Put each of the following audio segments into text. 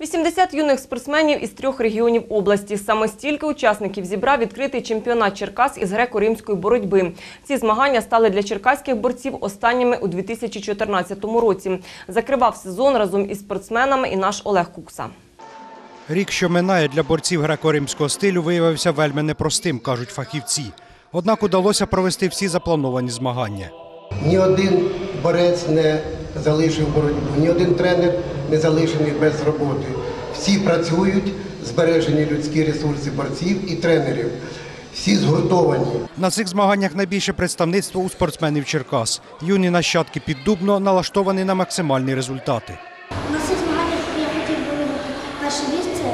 80 юних спортсменів із трьох регіонів області. Саме стільки учасників зібрав відкритий чемпіонат Черкас із греко-римської боротьби. Ці змагання стали для черкаських борців останніми у 2014 році. Закривав сезон разом із спортсменами і наш Олег Кукса. Рік, що минає для борців греко-римського стилю, виявився вельми непростим, кажуть фахівці. Однак удалося провести всі заплановані змагання. Ні один борець не залишив боротьбу, ні один тренер не залишений без роботи. Всі працюють, збережені людські ресурси борців і тренерів. Всі згуртовані. На цих змаганнях найбільше представництво у спортсменів Черкас. Юні нащадки піддубно налаштовані на максимальні результати. На цих змаганнях я хотів би вибрати перше місце.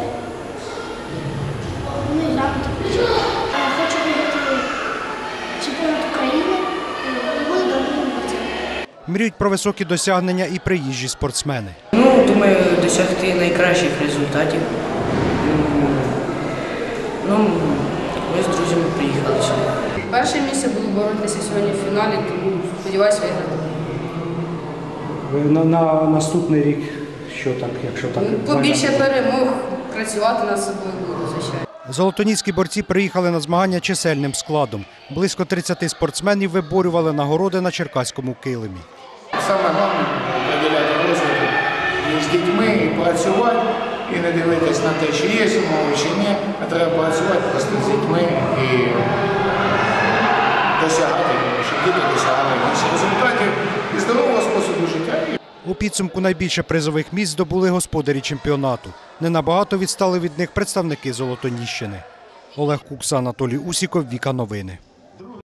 Ну і грамоти включити. Хочу виграти чемпіонат України і буду добрим борцем. Мріють про високі досягнення і приїжджі спортсмени. Ну, думаю, досягти найкращих результатів. Ну, ми з друзями приїхали сюди. Перше місце буду боротися сьогодні в фіналі, тому сподіваюся виграти. На, на наступний рік, що так, якщо так Ну, Побільше перемог, працювати над собою буду, звичайно. Золотоніські борці приїхали на змагання чисельним складом. Близько 30 спортсменів виборювали нагороди на черкаському килимі. Саме головне приділяти розвиток і з дітьми і працювати, і не дивитись на те, чи є умови, чи ні, а треба працювати просто з дітьми і досягати, щоб діти досягали більше результатів і здорового способу життя. У підсумку найбільше призових місць здобули господарі чемпіонату. Не набагато відстали від них представники Золотоніщини. Олег Кукса, Анатолій Усіков, Віка Новини.